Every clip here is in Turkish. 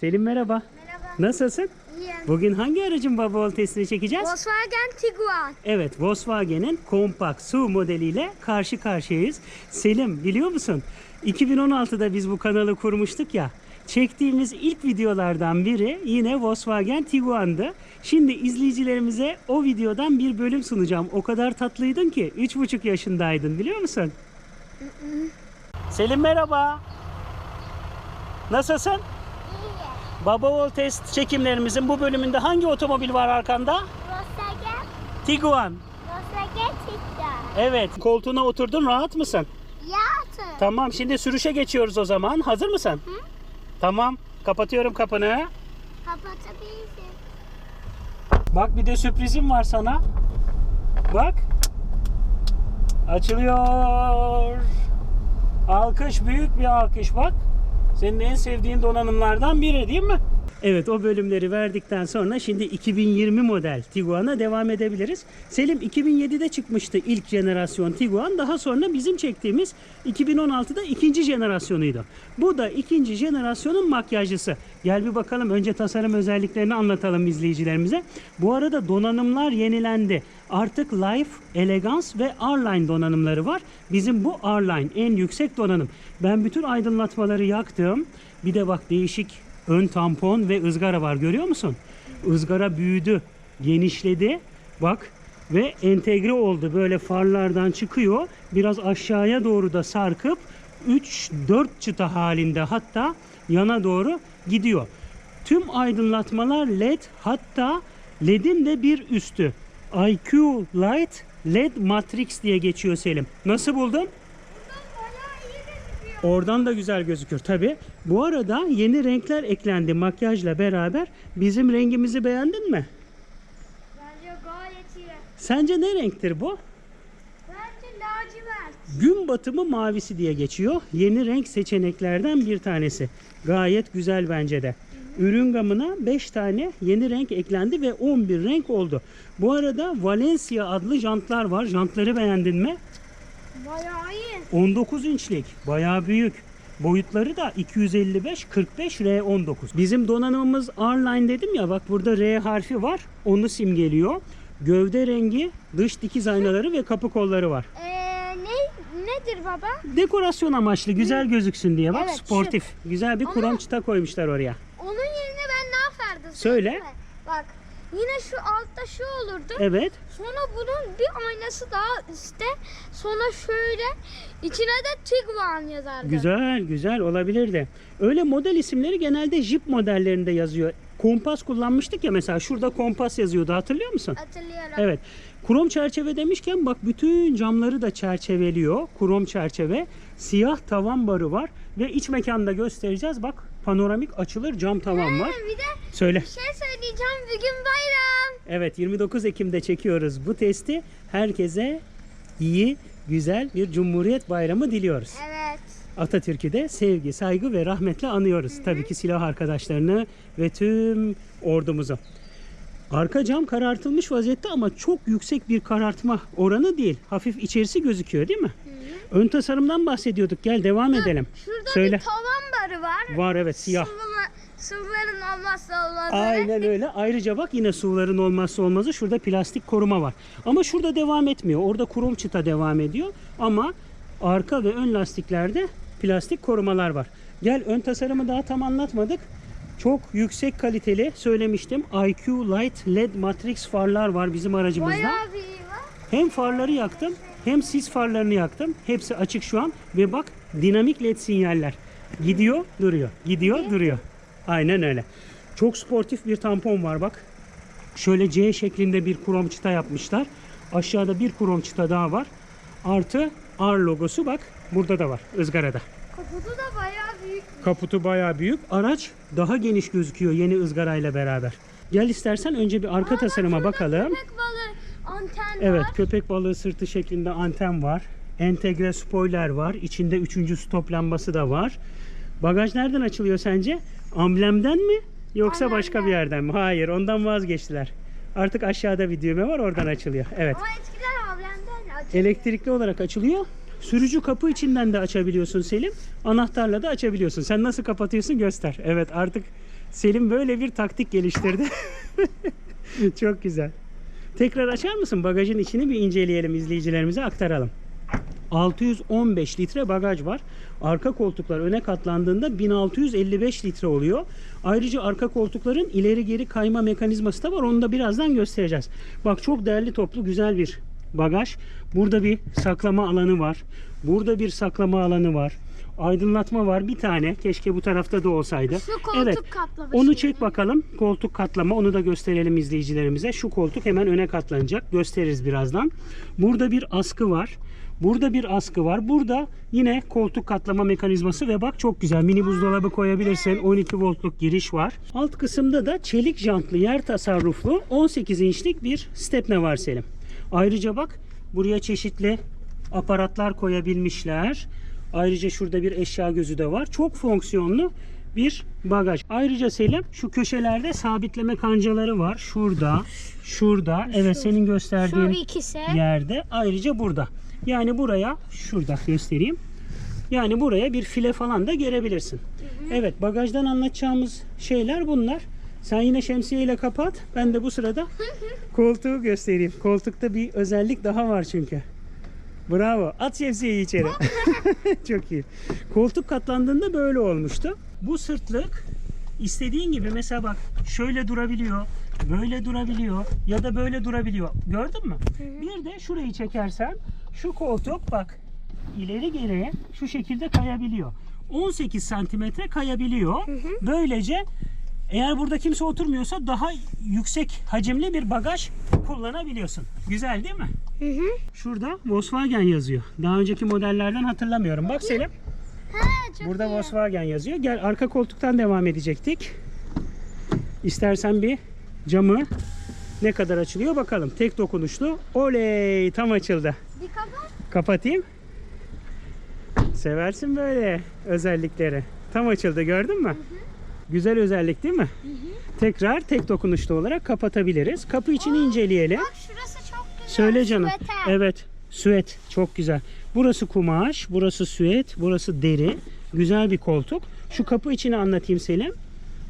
Selim merhaba. Merhaba. Nasılsın? İyiyim. Bugün hangi aracın baba testini çekeceğiz? Volkswagen Tiguan. Evet, Volkswagen'in Compact SUV modeliyle karşı karşıyayız. Selim biliyor musun? 2016'da biz bu kanalı kurmuştuk ya. Çektiğimiz ilk videolardan biri yine Volkswagen Tiguan'dı. Şimdi izleyicilerimize o videodan bir bölüm sunacağım. O kadar tatlıydın ki 3,5 yaşındaydın biliyor musun? Selim merhaba. Nasılsın? Baba oğul test çekimlerimizin bu bölümünde hangi otomobil var arkanda? Volkswagen. Tiguan. Volkswagen Tiguan. Evet. Koltuğuna oturdun rahat mısın? Yatı. Tamam şimdi sürüşe geçiyoruz o zaman. Hazır mısın? Tamam. Kapatıyorum kapını. Kapatabilirsin. Bak bir de sürprizim var sana. Bak. Açılıyor. Alkış büyük bir alkış bak. Senin en sevdiğin donanımlardan biri değil mi? Evet o bölümleri verdikten sonra şimdi 2020 model Tiguan'a devam edebiliriz. Selim 2007'de çıkmıştı ilk jenerasyon Tiguan. Daha sonra bizim çektiğimiz 2016'da ikinci jenerasyonuydu. Bu da ikinci jenerasyonun makyajlısı. Gel bir bakalım önce tasarım özelliklerini anlatalım izleyicilerimize. Bu arada donanımlar yenilendi. Artık Life, Elegance ve R-Line donanımları var. Bizim bu R-Line en yüksek donanım. Ben bütün aydınlatmaları yaktım. Bir de bak değişik ön tampon ve ızgara var görüyor musun? Izgara büyüdü, genişledi. Bak ve entegre oldu. Böyle farlardan çıkıyor. Biraz aşağıya doğru da sarkıp 3-4 çıta halinde hatta yana doğru gidiyor. Tüm aydınlatmalar led hatta ledin de bir üstü. IQ Light LED Matrix diye geçiyor Selim. Nasıl buldun? Oradan da güzel gözüküyor tabi. Bu arada yeni renkler eklendi makyajla beraber. Bizim rengimizi beğendin mi? Bence gayet iyi. Sence ne renktir bu? Bence lacivert. Gün batımı mavisi diye geçiyor. Yeni renk seçeneklerden bir tanesi. Gayet güzel bence de. Ürün gamına 5 tane yeni renk eklendi ve 11 renk oldu. Bu arada Valencia adlı jantlar var. Jantları beğendin mi? Bayağı iyi. 19 inçlik. Bayağı büyük. Boyutları da 255 45 R19. Bizim donanımımız R-Line dedim ya bak burada R harfi var. Onu simgeliyor. Gövde rengi, dış dikiz aynaları ve kapı kolları var. Ee, ne nedir baba? Dekorasyon amaçlı güzel gözüksün diye bak Evet, sportif. Güzel bir Ama- krom çıta koymuşlar oraya. Onun yerine ben ne yapardım? Söyle. mi? Bak yine şu altta şu olurdu. Evet. Sonra bunun bir aynası daha üstte. Sonra şöyle içine de Tiguan yazardı. Güzel güzel olabilir de. Öyle model isimleri genelde Jeep modellerinde yazıyor. Kompas kullanmıştık ya mesela şurada kompas yazıyordu hatırlıyor musun? Hatırlıyorum. Evet. Krom çerçeve demişken bak bütün camları da çerçeveliyor. Krom çerçeve. Siyah tavan barı var. Ve iç mekanda göstereceğiz. Bak panoramik açılır cam tavan var. Bir de Söyle. bir şey söyleyeceğim. Bugün bayram. Evet 29 Ekim'de çekiyoruz bu testi. Herkese iyi, güzel bir Cumhuriyet Bayramı diliyoruz. Evet. Atatürk'ü de sevgi, saygı ve rahmetle anıyoruz. Tabii ki silah arkadaşlarını ve tüm ordumuzu. Arka cam karartılmış vaziyette ama çok yüksek bir karartma oranı değil. Hafif içerisi gözüküyor değil mi? Ön tasarımdan bahsediyorduk. Gel devam edelim. Şurada Söyle. bir tavan barı var. Var evet siyah. Sıvıma, sıvıların olmazsa olmazları. Aynen öyle. Ayrıca bak yine suların olmazsa olmazı şurada plastik koruma var. Ama şurada devam etmiyor. Orada krom çıta devam ediyor. Ama arka ve ön lastiklerde plastik korumalar var. Gel ön tasarımı daha tam anlatmadık. Çok yüksek kaliteli söylemiştim. IQ Light LED Matrix farlar var bizim aracımızda. Bayağı bir iyi var. Hem farları yaktım hem sis farlarını yaktım. Hepsi açık şu an ve bak dinamik led sinyaller. Gidiyor duruyor. Gidiyor duruyor. Aynen öyle. Çok sportif bir tampon var bak. Şöyle C şeklinde bir krom çıta yapmışlar. Aşağıda bir krom çıta daha var. Artı R logosu bak burada da var ızgarada. Kaputu da bayağı büyük. Kaputu bayağı büyük. Araç daha geniş gözüküyor yeni ızgarayla beraber. Gel istersen önce bir arka tasarıma bakalım. Köpek balığı anten Evet, var. köpek balığı sırtı şeklinde anten var. Entegre spoiler var. İçinde üçüncü stop lambası da var. Bagaj nereden açılıyor sence? Amblemden mi yoksa başka bir Amblemden. yerden mi? Hayır, ondan vazgeçtiler. Artık aşağıda bir düğme var, oradan açılıyor. Evet. Ama eskiden ablamdan açılıyor. Elektrikli olarak açılıyor. Sürücü kapı içinden de açabiliyorsun Selim. Anahtarla da açabiliyorsun. Sen nasıl kapatıyorsun göster. Evet artık Selim böyle bir taktik geliştirdi. Çok güzel. Tekrar açar mısın? Bagajın içini bir inceleyelim, izleyicilerimize aktaralım. 615 litre bagaj var. Arka koltuklar öne katlandığında 1655 litre oluyor. Ayrıca arka koltukların ileri geri kayma mekanizması da var. Onu da birazdan göstereceğiz. Bak çok değerli toplu güzel bir bagaj. Burada bir saklama alanı var. Burada bir saklama alanı var. Aydınlatma var bir tane. Keşke bu tarafta da olsaydı. Şu koltuk evet. kaplama Onu çek bakalım. Koltuk katlama. Onu da gösterelim izleyicilerimize. Şu koltuk hemen öne katlanacak. Gösteririz birazdan. Burada bir askı var. Burada bir askı var. Burada yine koltuk katlama mekanizması ve bak çok güzel. Mini buzdolabı koyabilirsin. 12 voltluk giriş var. Alt kısımda da çelik jantlı yer tasarruflu 18 inçlik bir stepne var Selim. Ayrıca bak buraya çeşitli aparatlar koyabilmişler. Ayrıca şurada bir eşya gözü de var. Çok fonksiyonlu bir bagaj. Ayrıca Selim şu köşelerde sabitleme kancaları var. Şurada, şurada. Evet senin gösterdiğin Şu ikisi. yerde. Ayrıca burada. Yani buraya şurada göstereyim. Yani buraya bir file falan da gerebilirsin. Evet bagajdan anlatacağımız şeyler bunlar. Sen yine şemsiyeyle kapat. Ben de bu sırada koltuğu göstereyim. Koltukta bir özellik daha var çünkü. Bravo. At şemsiyeyi içeri. Çok iyi. Koltuk katlandığında böyle olmuştu. Bu sırtlık istediğin gibi mesela bak şöyle durabiliyor, böyle durabiliyor ya da böyle durabiliyor. Gördün mü? Bir de şurayı çekersen şu koltuk bak ileri geri şu şekilde kayabiliyor. 18 santimetre kayabiliyor. Böylece eğer burada kimse oturmuyorsa daha yüksek hacimli bir bagaj kullanabiliyorsun. Güzel değil mi? Hı hı. Şurada Volkswagen yazıyor. Daha önceki modellerden hatırlamıyorum. Bak Selim. Ha, çok Burada iyi. Volkswagen yazıyor. Gel arka koltuktan devam edecektik. İstersen bir camı ne kadar açılıyor bakalım. Tek dokunuşlu. Oley tam açıldı. Bir kapat. Kapatayım. Seversin böyle özellikleri. Tam açıldı gördün mü? Güzel özellik değil mi? Tekrar tek dokunuşlu olarak kapatabiliriz. Kapı içini inceleyelim. Bak şurası çok güzel. Söyle canım. Süveter. Evet. Süet çok güzel. Burası kumaş, burası süet, burası deri. Güzel bir koltuk. Şu kapı içini anlatayım Selim.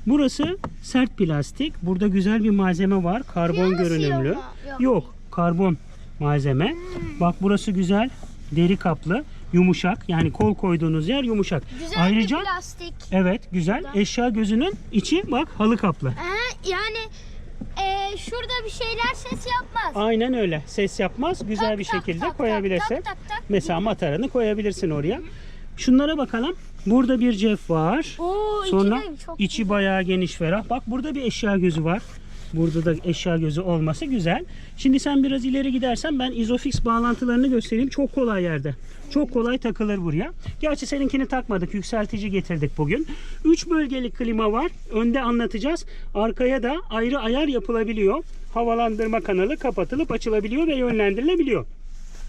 Burası sert plastik. Burada güzel bir malzeme var. Karbon Piyano görünümlü. mı? Yok. Yok, karbon malzeme. Bak burası güzel. Deri kaplı, yumuşak. Yani kol koyduğunuz yer yumuşak. Güzel Ayrıca bir plastik. evet güzel. Eşya gözünün içi bak halı kaplı. Ha, yani e, şurada bir şeyler ses yapmaz. Aynen öyle. Ses yapmaz. Güzel Tak, bir tak, şekilde tak, koyabilirsin. tak, tak, tak. Mesela mataranı koyabilirsin oraya. Şunlara bakalım. Burada bir cep var. Oo, Sonra çok içi bayağı geniş ferah. Bak burada bir eşya gözü var. Burada da eşya gözü olması güzel. Şimdi sen biraz ileri gidersen ben izofix bağlantılarını göstereyim. Çok kolay yerde. Çok kolay takılır buraya. Gerçi seninkini takmadık. Yükseltici getirdik bugün. 3 bölgelik klima var. Önde anlatacağız. Arkaya da ayrı ayar yapılabiliyor. Havalandırma kanalı kapatılıp açılabiliyor ve yönlendirilebiliyor.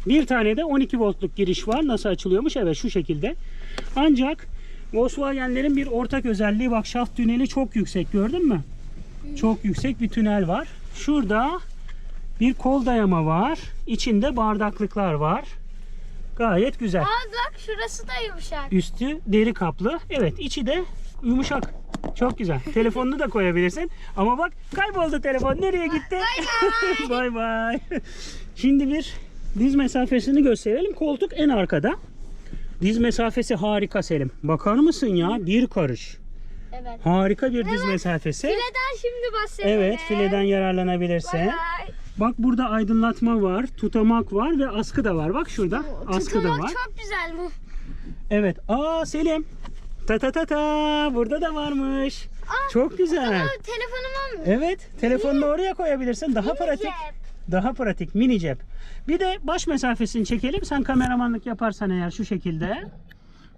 Bir tane de 12 voltluk giriş var. Nasıl açılıyormuş? Evet şu şekilde. Ancak Volkswagen'lerin bir ortak özelliği bak şaft tüneli çok yüksek gördün mü? Çok yüksek bir tünel var. Şurada bir kol dayama var. İçinde bardaklıklar var. Gayet güzel. Aa bak şurası da yumuşak. Üstü deri kaplı. Evet içi de yumuşak. Çok güzel. Telefonunu da koyabilirsin. Ama bak kayboldu telefon. Nereye gitti? Bay bay. Şimdi bir diz mesafesini gösterelim. Koltuk en arkada. Diz mesafesi harika Selim. Bakar mısın ya? Bir karış. Evet. Harika bir diz mesafesi. Fileden şimdi bahsedelim. Evet fileden yararlanabilirsin. Bay bay. Bak burada aydınlatma var, tutamak var ve askı da var. Bak şurada askı da var. çok güzel bu. Evet. Aa Selim. Ta ta ta ta. Burada da varmış. Çok güzel. Aa, telefonuma mı? Evet. Telefonunu oraya koyabilirsin. Daha pratik. Cep. Daha pratik. Mini cep. Bir de baş mesafesini çekelim. Sen kameramanlık yaparsan eğer şu şekilde.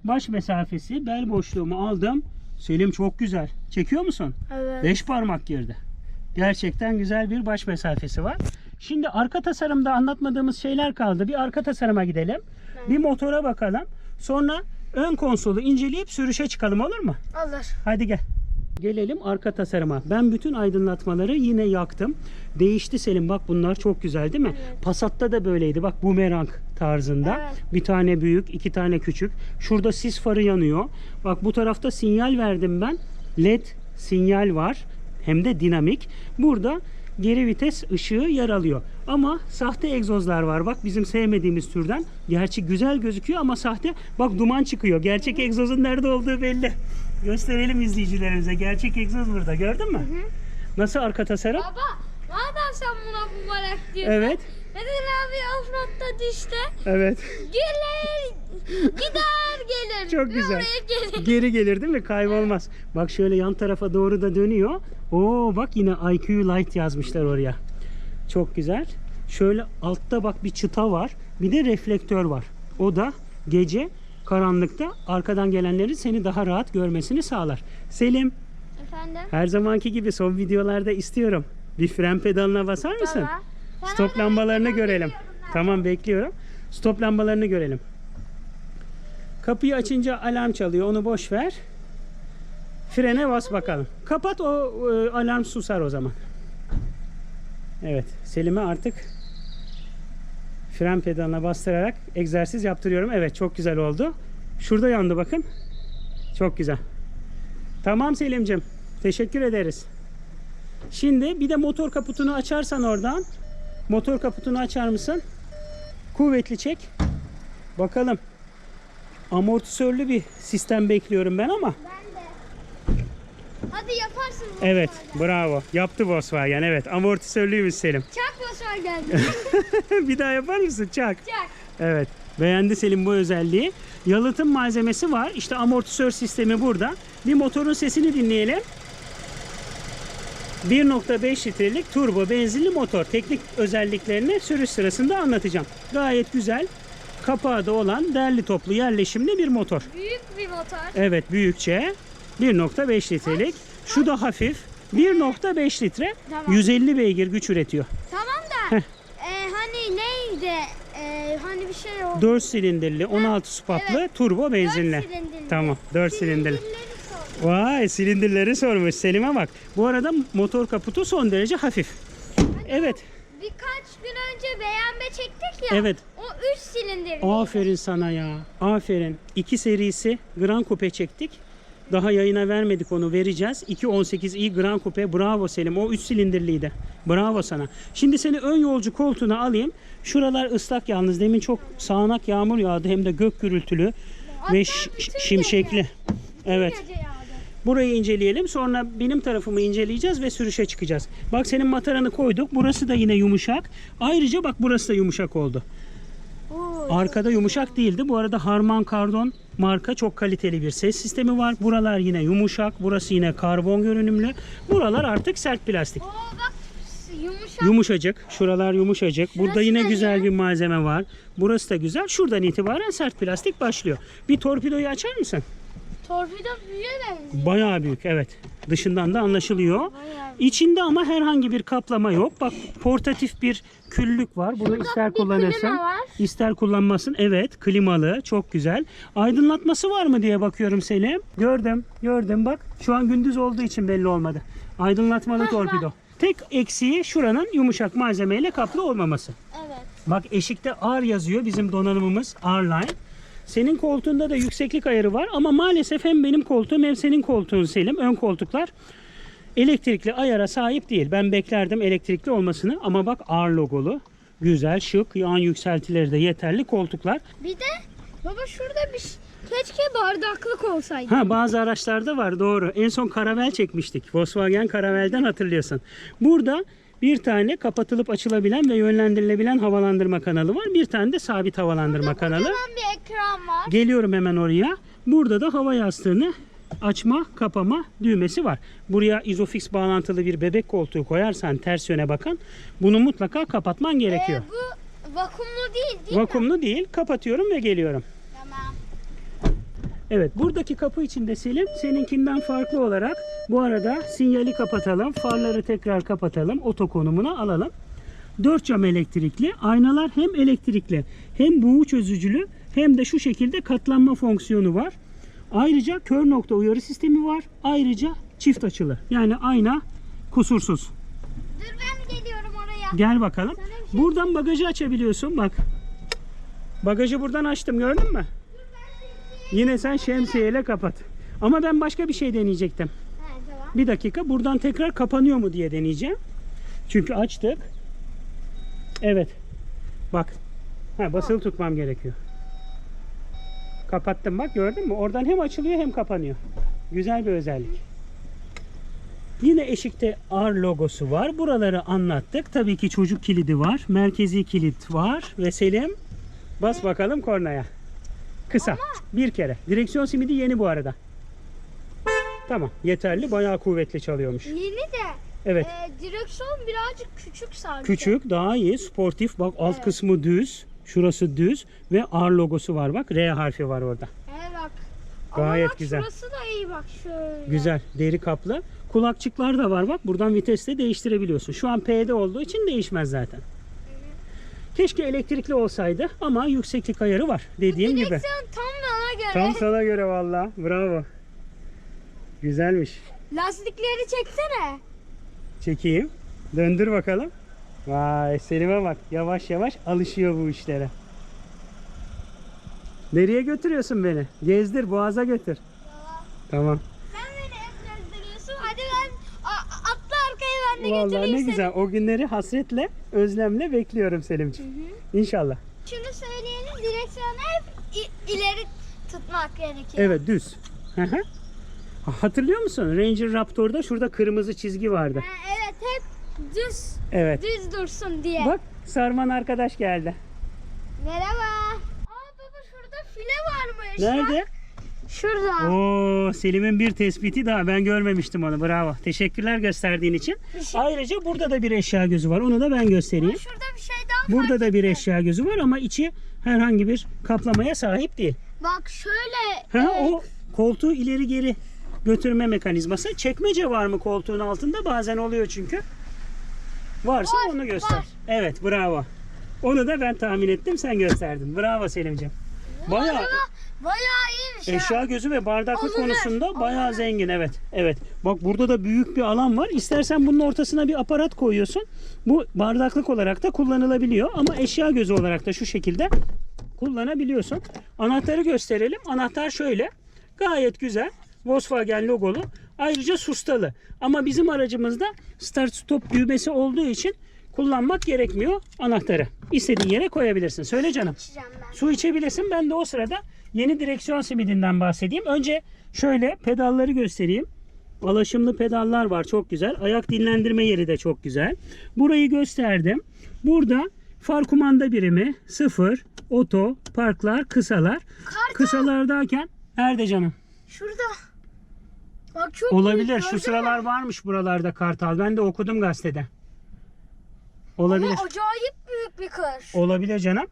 Baş mesafesi, bel boşluğumu aldım. Selim çok güzel. Çekiyor musun? Evet. 5 parmak girdi. Gerçekten güzel bir baş mesafesi var. Şimdi arka tasarımda anlatmadığımız şeyler kaldı. Bir arka tasarıma gidelim. Bir motora bakalım. Sonra ön konsolu inceleyip sürüşe çıkalım olur mu? Olur. Hadi gel. Gelelim arka tasarıma. Ben bütün aydınlatmaları yine yaktım. Değişti Selim bak bunlar çok güzel değil mi? Passat'ta da böyleydi. Bak bumerang tarzında. Evet. Bir tane büyük, iki tane küçük. Şurada sis farı yanıyor. Bak bu tarafta sinyal verdim ben. LED sinyal var hem de dinamik. Burada geri vites ışığı yer alıyor. Ama sahte egzozlar var. Bak bizim sevmediğimiz türden. Gerçi güzel gözüküyor ama sahte. Bak duman çıkıyor. Gerçek egzozun nerede olduğu belli. Gösterelim izleyicilerimize. Gerçek egzoz burada. Gördün mü? Nasıl arka tasarım? Baba madem sen buna mübarek diyorsun. Evet. Neden abi offroad'da düştü? Evet. Gelir gider gelir. Çok Bir güzel. Gelir. Geri gelir değil mi? Kaybolmaz. Bak şöyle yan tarafa doğru da dönüyor. Oo bak yine IQ Light yazmışlar oraya. Çok güzel. Şöyle altta bak bir çıta var. Bir de reflektör var. O da gece karanlıkta arkadan gelenlerin seni daha rahat görmesini sağlar. Selim Efendim? her zamanki gibi son videolarda istiyorum. Bir fren pedalına basar mısın? Sana Stop lambalarını görelim. Tamam bekliyorum. Stop lambalarını görelim. Kapıyı açınca alarm çalıyor. Onu boş ver. Frene bas bakalım. Kapat o e, alarm susar o zaman. Evet. Selim'e artık fren pedalına bastırarak egzersiz yaptırıyorum. Evet çok güzel oldu. Şurada yandı bakın. Çok güzel. Tamam Selim'cim. Teşekkür ederiz. Şimdi bir de motor kaputunu açarsan oradan. Motor kaputunu açar mısın? Kuvvetli çek. Bakalım. Amortisörlü bir sistem bekliyorum ben ama. Ben de. Hadi yaparsın. Evet, bravo. Yaptı Volkswagen. Evet, amortisörlüymüş Selim. Çak Volkswagen. bir daha yapar mısın? Çak. Çak. Evet. Beğendi Selim bu özelliği. Yalıtım malzemesi var. İşte amortisör sistemi burada. Bir motorun sesini dinleyelim. 1.5 litrelik turbo benzinli motor. Teknik özelliklerini sürüş sırasında anlatacağım. Gayet güzel. Kapağı da olan derli toplu yerleşimli bir motor. Büyük bir motor. Evet büyükçe 1.5 litrelik. Şu da hafif. 1.5 litre Tamam. 150 beygir güç üretiyor. Tamam da e, hani neydi? E, hani bir şey oldu. 4 silindirli 16 spatlı evet. turbo benzinli. Dört silindirli. Tamam 4 silindirli. Silindirleri sor. Vay silindirleri sormuş Selim'e bak. Bu arada motor kaputu son derece hafif. Evet. Birkaç gün önce beğenme çektik ya. Evet. O 3 silindirli. Aferin sana ya. Aferin. 2 serisi Grand Coupe çektik. Daha yayına vermedik onu vereceğiz. 218i Grand Coupe. Bravo Selim. O 3 silindirliydi. Bravo sana. Şimdi seni ön yolcu koltuğuna alayım. Şuralar ıslak yalnız. Demin çok sağanak yağmur yağdı. Hem de gök gürültülü Hatta ve şimşekli. gece. Evet. Gece. Burayı inceleyelim. Sonra benim tarafımı inceleyeceğiz ve sürüşe çıkacağız. Bak senin mataranı koyduk. Burası da yine yumuşak. Ayrıca bak burası da yumuşak oldu. Arkada yumuşak değildi. Bu arada Harman Kardon marka çok kaliteli bir ses sistemi var. Buralar yine yumuşak. Burası yine karbon görünümlü. Buralar artık sert plastik. Oo bak yumuşak. Yumuşacık. Şuralar yumuşacık. Burada Burası yine güzel ya. bir malzeme var. Burası da güzel. Şuradan itibaren sert plastik başlıyor. Bir torpidoyu açar mısın? Torpido büyüğe benziyor. Bayağı büyük evet. Dışından da anlaşılıyor. İçinde ama herhangi bir kaplama yok. Bak portatif bir küllük var. Bunu ister bir kullanırsın. klima var. ister kullanmasın. Evet klimalı çok güzel. Aydınlatması var mı diye bakıyorum Selim. Gördüm gördüm bak. Şu an gündüz olduğu için belli olmadı. Aydınlatmalı torpido. Tek eksiği şuranın yumuşak malzemeyle kaplı olmaması. Evet. Bak eşikte R yazıyor bizim donanımımız R-Line. Senin koltuğunda da yükseklik ayarı var ama maalesef hem benim koltuğum hem senin koltuğun Selim ön koltuklar elektrikli ayara sahip değil. Ben beklerdim elektrikli olmasını ama bak R logolu. Güzel, şık, yan yükseltileri de yeterli koltuklar. Bir de baba şurada bir keşke bardaklık olsaydı. Ha bazı araçlarda var doğru. En son karavel çekmiştik. Volkswagen karavelden hatırlıyorsun. Burada bir tane kapatılıp açılabilen ve yönlendirilebilen havalandırma kanalı var. Bir tane de sabit havalandırma kanalı. Kocaman bir ekran var. Geliyorum hemen oraya. Burada da hava yastığını açma, kapama düğmesi var. Buraya izofix bağlantılı bir bebek koltuğu koyarsan ters yöne bakan bunu mutlaka kapatman gerekiyor. Ee, bu vakumlu değil değil mi? Vakumlu değil. Kapatıyorum ve geliyorum. Evet buradaki kapı içinde Selim seninkinden farklı olarak bu arada sinyali kapatalım. Farları tekrar kapatalım. Oto konumuna alalım. Dört cam elektrikli. Aynalar hem elektrikli hem buğu çözücülü hem de şu şekilde katlanma fonksiyonu var. Ayrıca kör nokta uyarı sistemi var. Ayrıca çift açılı. Yani ayna kusursuz. Dur ben geliyorum oraya. Gel bakalım. Şey- Buradan bagajı açabiliyorsun bak. Bagajı buradan açtım gördün mü? Yine sen şemsiyeyle kapat. Ama ben başka bir şey deneyecektim. Tamam. Bir dakika buradan tekrar kapanıyor mu diye deneyeceğim. Çünkü açtık. Evet. Bak. Ha, basılı tutmam gerekiyor. Kapattım bak gördün mü? Oradan hem açılıyor hem kapanıyor. Güzel bir özellik. Yine eşikte R logosu var. Buraları anlattık. Tabii ki çocuk kilidi var. Merkezi kilit var. Ve Selim bas bakalım kornaya. Kısa. Bir kere. Direksiyon simidi yeni bu arada. Tamam. Yeterli. Bayağı kuvvetli çalıyormuş. Yeni de Evet. e, direksiyon birazcık küçük sanki. Küçük, daha iyi, sportif. Bak alt Evet. kısmı düz. Şurası düz ve R logosu var bak. R harfi var orada. Evet bak. Gayet Ama bak, güzel. Şurası da iyi bak şöyle. Güzel. Deri kaplı. Kulakçıklar da var bak. Buradan vites de değiştirebiliyorsun. Şu an P'de olduğu için değişmez zaten. Keşke elektrikli olsaydı ama yükseklik ayarı var. Dediğim gibi. Tam bana göre. Tam sana göre valla. Bravo. Güzelmiş. Lastikleri çeksene. Çekeyim. Döndür bakalım. Vay Selim'e bak. Yavaş yavaş alışıyor bu işlere. Nereye götürüyorsun beni? Gezdir, boğaza götür. Tamam. Sen beni hep gezdiriyorsun. Hadi ben a- atla arkaya ben de Vallahi götüreyim ne seni. güzel. O günleri hasretle, özlemle bekliyorum Selimciğim. İnşallah. Şunu söyleyelim direksiyonu hep i- ileri tutmak gerekiyor. Evet düz. Hı hı. Ha, Hatırlıyor musun? Ranger Raptor'da şurada kırmızı çizgi vardı. Ha, evet hep düz Evet. düz dursun diye. Bak Sarman arkadaş geldi. Merhaba. Aa baba şurada file varmış. Nerede? Bak, Şurada. Oo Selim'in bir tespiti daha. Ben görmemiştim onu. Bravo. Teşekkürler gösterdiğin için. Şey- Ayrıca burada da bir eşya gözü var. Onu da ben göstereyim. Şurada bir şey daha Burada da bir eşya gözü var ama içi herhangi bir kaplamaya sahip değil. Bak şöyle. Ha, e, o koltuğu ileri geri götürme mekanizması. Çekmece var mı koltuğun altında? Bazen oluyor çünkü. Varsa Var, onu göster. var. Evet bravo. Onu da ben tahmin ettim sen gösterdin. Bravo Selimciğim. Bayağı Bayağı, iyiymiş ha. eşya gözü ve bardaklık Alınır, konusunda bayağı zengin evet. Evet. Bak burada da büyük bir alan var. İstersen bunun ortasına bir aparat koyuyorsun. Bu bardaklık olarak da kullanılabiliyor ama eşya gözü olarak da şu şekilde kullanabiliyorsun. Anahtarı gösterelim. Anahtar şöyle. Gayet güzel. Volkswagen logolu. Ayrıca sustalı. Ama bizim aracımızda start stop düğmesi olduğu için kullanmak gerekmiyor anahtarı. İstediğin yere koyabilirsin. Söyle canım. Su içebilirsin. Ben de o sırada yeni direksiyon simidinden bahsedeyim. Önce şöyle pedalları göstereyim. Alaşımlı pedallar var çok güzel. Ayak dinlendirme yeri de çok güzel. Burayı gösterdim. Burada far kumanda birimi, sıfır, oto, parklar, kısalar. Kartal. Kısalar derken nerede canım? Şurada. Bak çok Olabilir. Şu sıralar varmış buralarda kartal. Ben de okudum gazetede. Olabilir. Ama acayip büyük bir kır. Olabilir canım.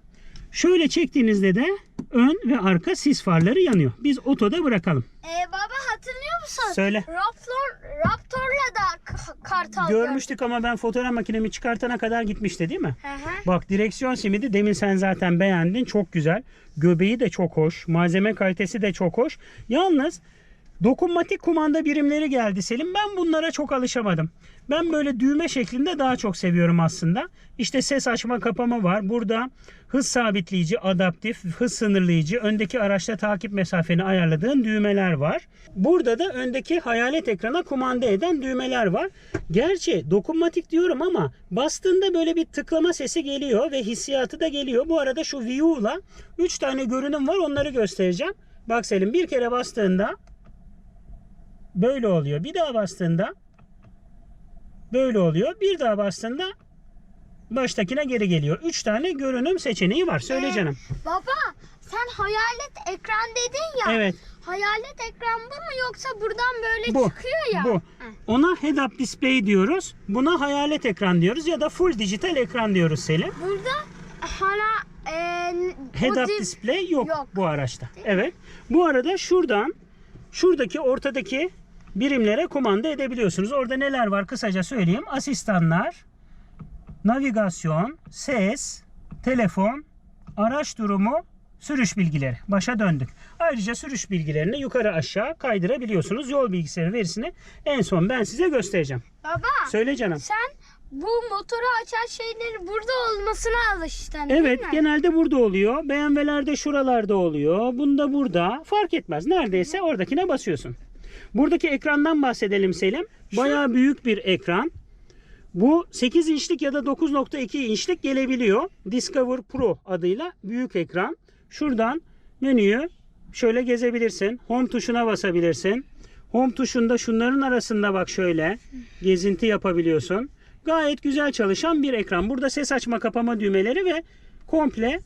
Şöyle çektiğinizde de ön ve arka sis farları yanıyor. Biz otoda bırakalım. Ee, baba hatırlıyor musun? Söyle. Raptor, Raptor'la da kartal Görmüştük ama ben fotoğraf makinemi çıkartana kadar gitmişti değil mi? Hı hı. Bak direksiyon simidi demin sen zaten beğendin. Çok güzel. Göbeği de çok hoş. Malzeme kalitesi de çok hoş. Yalnız dokunmatik kumanda birimleri geldi Selim. Ben bunlara çok alışamadım. Ben böyle düğme şeklinde daha çok seviyorum aslında. İşte ses açma kapama var. Burada hız sabitleyici, adaptif, hız sınırlayıcı, öndeki araçta takip mesafeni ayarladığın düğmeler var. Burada da öndeki hayalet ekrana kumanda eden düğmeler var. Gerçi dokunmatik diyorum ama bastığında böyle bir tıklama sesi geliyor ve hissiyatı da geliyor. Bu arada şu View'la 3 tane görünüm var onları göstereceğim. Bak Selim bir kere bastığında böyle oluyor. Bir daha bastığında böyle oluyor. Bir daha bastığında baştakine geri geliyor. 3 tane görünüm seçeneği var. Söyle Ee, canım. Baba sen hayalet ekran dedin ya. Evet. Hayalet ekran bu mu yoksa buradan böyle Bu. çıkıyor ya? Bu. Hı. Ona head up display diyoruz. Buna hayalet ekran diyoruz ya da full dijital ekran diyoruz Selim. Burada hala e, Head up display yok, yok. bu araçta. Evet. Bu arada şuradan şuradaki ortadaki birimlere kumanda edebiliyorsunuz. Orada neler var kısaca söyleyeyim. Asistanlar, navigasyon, ses, telefon, araç durumu, sürüş bilgileri. Başa döndük. Ayrıca sürüş bilgilerini yukarı aşağı kaydırabiliyorsunuz. Yol bilgisayarı verisini en son ben size göstereceğim. Baba Söyle canım. sen bu motoru açan şeylerin burada olmasına alıştın Evet genelde burada oluyor. BMW'lerde şuralarda oluyor. Bunda burada. Fark etmez. Neredeyse oradakine basıyorsun. Buradaki ekrandan bahsedelim Selim. Bayağı büyük bir ekran. Bu 8 inçlik ya da 9.2 inçlik gelebiliyor. Discover Pro adıyla büyük ekran. Şuradan menüyü şöyle gezebilirsin. Home tuşuna basabilirsin. Home tuşunda şunların arasında bak şöyle gezinti yapabiliyorsun. Gayet güzel çalışan bir ekran. Burada ses açma kapama düğmeleri ve komple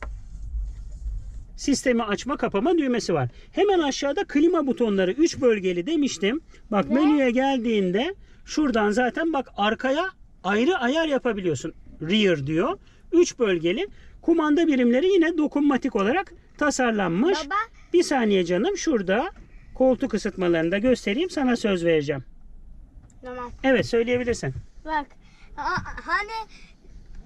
sistemi açma kapama düğmesi var. Hemen aşağıda klima butonları 3 bölgeli demiştim. Bak Ve- menüye geldiğinde şuradan zaten bak arkaya ayrı ayar yapabiliyorsun. Rear diyor. 3 bölgeli. Kumanda birimleri yine dokunmatik olarak tasarlanmış. Baba Bir saniye canım şurada koltuk ısıtmalarını da göstereyim sana söz vereceğim. tamam. Evet söyleyebilirsin. Bak ha- hani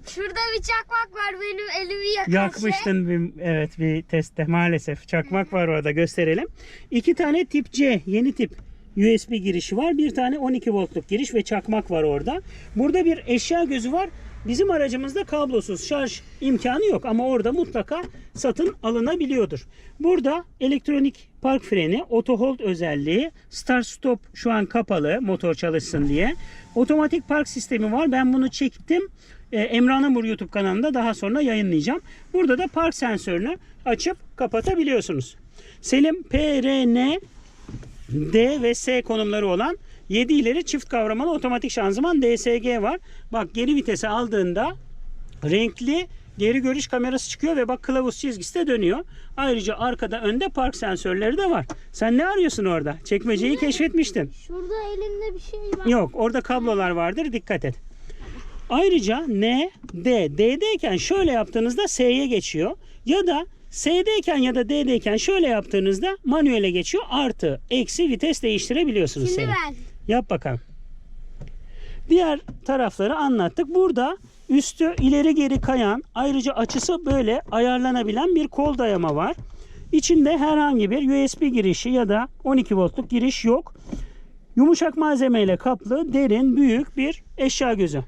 şurada bir çakmak var benim elimi yakan şey. Yakmıştın bir, evet bir testte maalesef. Çakmak var orada gösterelim. İki tane tip C yeni tip USB girişi var. Bir tane 12 voltluk giriş ve çakmak var orada. Burada bir eşya gözü var. Bizim aracımızda kablosuz şarj imkanı yok ama orada mutlaka satın alınabiliyordur. Burada elektronik park freni, auto hold özelliği, start stop şu an kapalı motor çalışsın diye. Otomatik park sistemi var. Ben bunu çektim. Ee, Emrah Namur YouTube kanalında daha sonra yayınlayacağım. Burada da park sensörünü açıp kapatabiliyorsunuz. Selim PRN D ve S konumları olan 7 ileri çift kavramalı otomatik şanzıman DSG var. Bak geri vitese aldığında renkli geri görüş kamerası çıkıyor ve bak kılavuz çizgisi de dönüyor. Ayrıca arkada önde park sensörleri de var. Sen ne arıyorsun orada? Çekmeceyi keşfetmiştin. Şurada elimde bir şey var. Yok orada kablolar vardır dikkat et. Ayrıca N, D, D'deyken şöyle yaptığınızda S'ye geçiyor. Ya da S'deyken ya da D'deyken şöyle yaptığınızda manuele geçiyor. Artı, eksi vites değiştirebiliyorsunuz. Şimdi ben. Yap bakalım. Diğer tarafları anlattık. Burada üstü ileri geri kayan ayrıca açısı böyle ayarlanabilen bir kol dayama var. İçinde herhangi bir USB girişi ya da 12 voltluk giriş yok. Yumuşak malzemeyle kaplı derin büyük bir eşya gözü.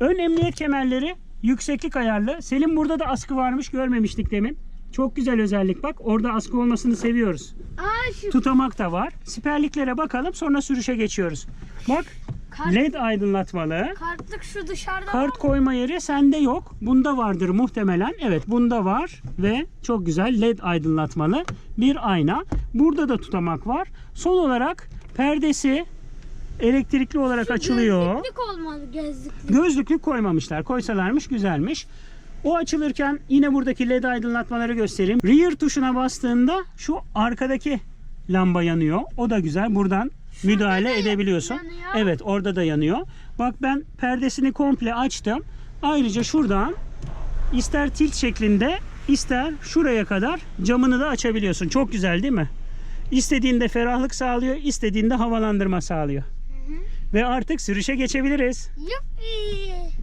Ön emniyet kemerleri yükseklik ayarlı. Selim burada da askı varmış görmemiştik demin. Çok güzel özellik bak. Orada askı olmasını seviyoruz. Aa şu Tutamak da var. Siperliklere bakalım sonra sürüşe geçiyoruz. Bak kart, LED aydınlatmalı. kartlık şu dışarıda Kart koyma yeri sende yok. Bunda vardır muhtemelen. Evet bunda var ve çok güzel LED aydınlatmalı bir ayna. Burada da tutamak var. Son olarak perdesi elektrikli olarak açılıyor. Gözlüklük olmalı gözlüklük. Gözlüklük koymamışlar. Koysalarmış güzelmiş. O açılırken yine buradaki led aydınlatmaları göstereyim. Rear tuşuna bastığında şu arkadaki lamba yanıyor. O da güzel. Buradan müdahale da edebiliyorsun. yanıyor. Evet orada da yanıyor. Bak ben perdesini komple açtım. Ayrıca şuradan ister tilt şeklinde ister şuraya kadar camını da açabiliyorsun. Çok güzel değil mi? İstediğinde ferahlık sağlıyor, istediğinde havalandırma sağlıyor. Ve artık sürüşe geçebiliriz. Yuppi.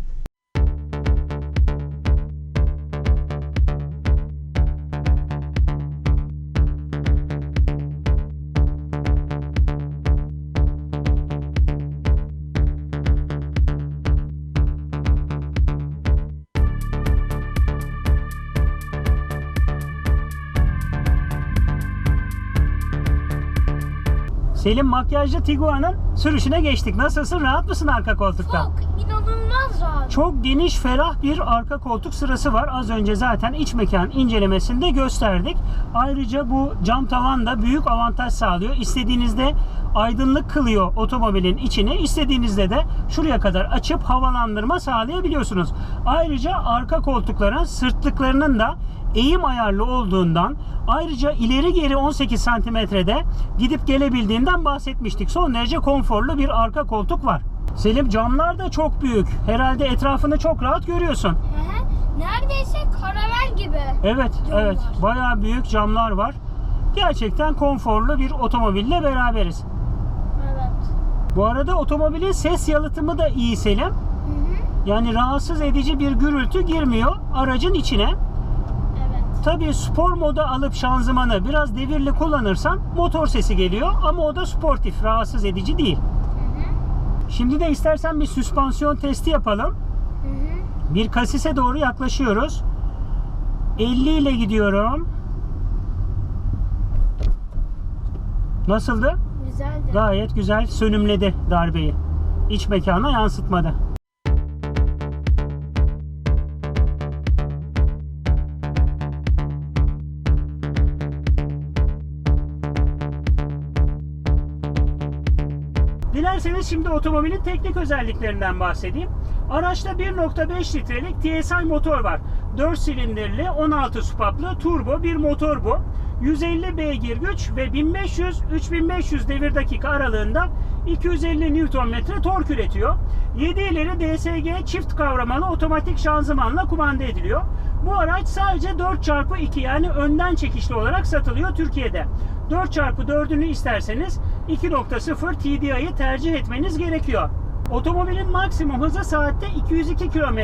Selim makyajlı Tiguan'ın sürüşüne geçtik. Nasılsın? Rahat mısın arka koltukta? Çok inanılmaz rahat. Çok geniş, ferah bir arka koltuk sırası var. Az önce zaten iç mekan incelemesinde gösterdik. Ayrıca bu cam tavan da büyük avantaj sağlıyor. İstediğinizde aydınlık kılıyor otomobilin içini. İstediğinizde de şuraya kadar açıp havalandırma sağlayabiliyorsunuz. Ayrıca arka koltukların sırtlıklarının da eğim ayarlı olduğundan ayrıca ileri geri 18 santimetrede gidip gelebildiğinden bahsetmiştik. Son derece konforlu bir arka koltuk var. Selim camlar da çok büyük. Herhalde etrafını çok rahat görüyorsun. Hı hı. Neredeyse karamel gibi. Evet, Cam evet. Bayağı büyük camlar var. Gerçekten konforlu bir otomobille beraberiz. Evet. Bu arada otomobilin ses yalıtımı da iyi Selim. Hı hı. Yani rahatsız edici bir gürültü girmiyor aracın içine. Tabii spor moda alıp şanzımanı biraz devirli kullanırsan motor sesi geliyor ama o da sportif, rahatsız edici değil. Hı hı. Şimdi de istersen bir süspansiyon testi yapalım. Hı hı. Bir kasise doğru yaklaşıyoruz. 50 ile gidiyorum. Nasıldı? güzeldi. Gayet güzel sönümledi darbeyi. İç mekana yansıtmadı. Dilerseniz şimdi otomobilin teknik özelliklerinden bahsedeyim. Araçta 1.5 litrelik TSI motor var. 4 silindirli 16 supaplı turbo bir motor bu. 150 beygir güç ve 1500-3500 devir dakika aralığında 250 Nm tork üretiyor. 7 ileri DSG çift kavramalı otomatik şanzımanla kumanda ediliyor. Bu araç sadece 4x2 yani önden çekişli olarak satılıyor Türkiye'de. 4x4'ünü isterseniz 2.0 TDI'yi tercih etmeniz gerekiyor. Otomobilin maksimum hızı saatte 202 km,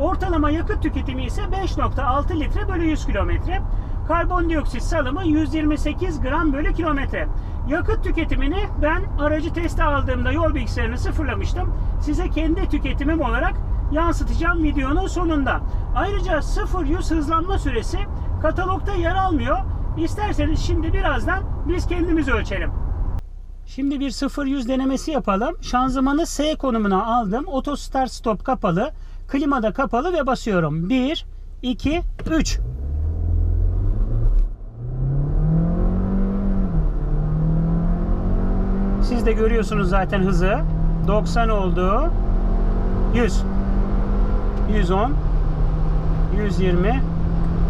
ortalama yakıt tüketimi ise 5.6 litre bölü 100 km. Karbondioksit salımı 128 gram bölü kilometre. Yakıt tüketimini ben aracı teste aldığımda yol bilgisayarını sıfırlamıştım. Size kendi tüketimim olarak yansıtacağım videonun sonunda. Ayrıca 0-100 hızlanma süresi katalogda yer almıyor. İsterseniz şimdi birazdan biz kendimiz ölçelim. Şimdi bir 0-100 denemesi yapalım. Şanzımanı S konumuna aldım. Auto start stop kapalı. Klima da kapalı ve basıyorum. 1, 2, 3. Siz de görüyorsunuz zaten hızı. 90 oldu. 100. 110. 120.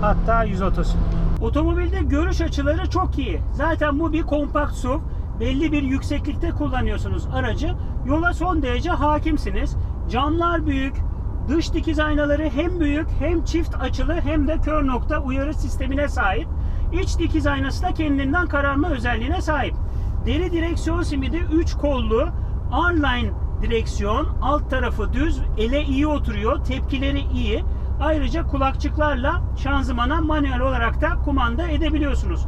Hatta 130. Otomobilde görüş açıları çok iyi. Zaten bu bir kompakt SUV. Belli bir yükseklikte kullanıyorsunuz aracı. Yola son derece hakimsiniz. Camlar büyük. Dış dikiz aynaları hem büyük hem çift açılı hem de kör nokta uyarı sistemine sahip. İç dikiz aynası da kendinden kararma özelliğine sahip. Deri direksiyon simidi 3 kollu R-Line direksiyon. Alt tarafı düz, ele iyi oturuyor, tepkileri iyi. Ayrıca kulakçıklarla şanzımana manuel olarak da kumanda edebiliyorsunuz.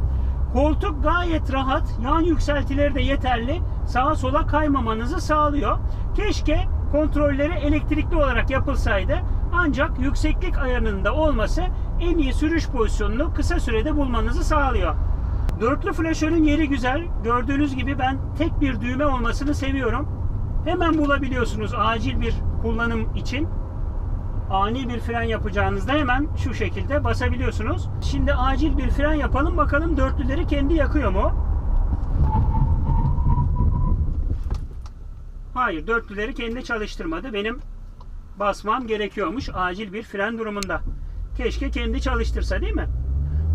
Koltuk gayet rahat, yan yükseltileri de yeterli. Sağa sola kaymamanızı sağlıyor. Keşke kontrolleri elektrikli olarak yapılsaydı. Ancak yükseklik ayarında olması en iyi sürüş pozisyonunu kısa sürede bulmanızı sağlıyor. Dörtlü flaşörün yeri güzel. Gördüğünüz gibi ben tek bir düğme olmasını seviyorum. Hemen bulabiliyorsunuz acil bir kullanım için. Ani bir fren yapacağınızda hemen şu şekilde basabiliyorsunuz. Şimdi acil bir fren yapalım bakalım dörtlüleri kendi yakıyor mu? Hayır dörtlüleri kendi çalıştırmadı. Benim basmam gerekiyormuş acil bir fren durumunda. Keşke kendi çalıştırsa değil mi?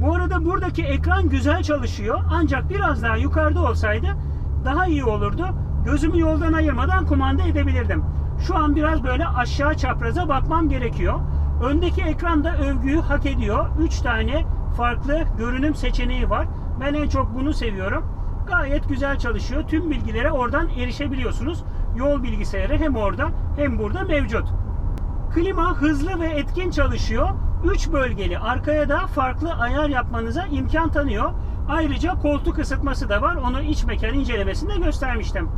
Bu arada buradaki ekran güzel çalışıyor. Ancak biraz daha yukarıda olsaydı daha iyi olurdu. Gözümü yoldan ayırmadan kumanda edebilirdim. Şu an biraz böyle aşağı çapraza bakmam gerekiyor. Öndeki ekran da övgüyü hak ediyor. 3 tane farklı görünüm seçeneği var. Ben en çok bunu seviyorum. Gayet güzel çalışıyor. Tüm bilgilere oradan erişebiliyorsunuz. Yol bilgisayarı hem orada hem burada mevcut. Klima hızlı ve etkin çalışıyor. 3 bölgeli arkaya da farklı ayar yapmanıza imkan tanıyor. Ayrıca koltuk ısıtması da var. Onu iç mekan incelemesinde göstermiştim.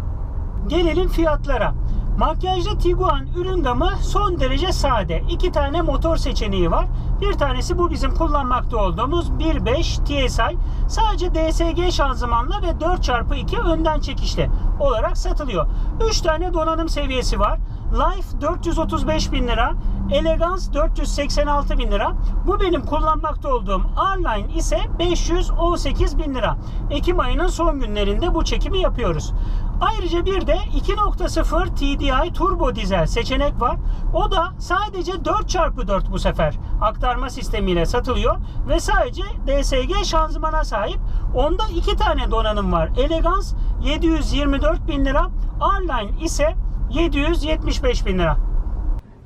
Gelelim fiyatlara. Makyajlı Tiguan ürün gamı son derece sade. İki tane motor seçeneği var. Bir tanesi bu bizim kullanmakta olduğumuz 1.5 TSI. Sadece DSG şanzımanla ve 4x2 önden çekişli olarak satılıyor. 3 tane donanım seviyesi var. Life 435 bin lira, Elegance 486 bin lira. Bu benim kullanmakta olduğum R-Line ise 518 bin lira. Ekim ayının son günlerinde bu çekimi yapıyoruz. Ayrıca bir de 2.0 TDI turbo dizel seçenek var. O da sadece 4x4 bu sefer aktarma sistemiyle satılıyor ve sadece DSG şanzımana sahip. Onda iki tane donanım var. Elegance 724 bin lira, R-Line ise 775 bin lira.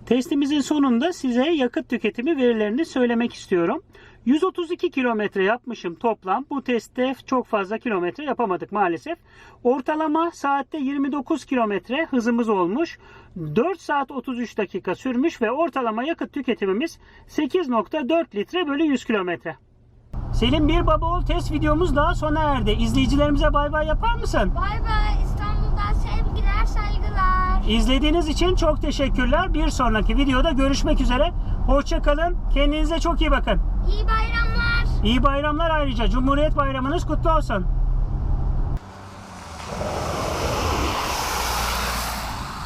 Testimizin sonunda size yakıt tüketimi verilerini söylemek istiyorum. 132 kilometre yapmışım toplam. Bu testte çok fazla kilometre yapamadık maalesef. Ortalama saatte 29 kilometre hızımız olmuş. 4 saat 33 dakika sürmüş ve ortalama yakıt tüketimimiz 8.4 litre bölü 100 kilometre. Selim Bir Baba Ol test videomuz daha sona erdi. İzleyicilerimize bay bay yapar mısın? Bay bay. İstanbul'dan sevgiler, saygılar. İzlediğiniz için çok teşekkürler. Bir sonraki videoda görüşmek üzere. Hoşçakalın. Kendinize çok iyi bakın. İyi bayramlar. İyi bayramlar ayrıca. Cumhuriyet Bayramınız kutlu olsun.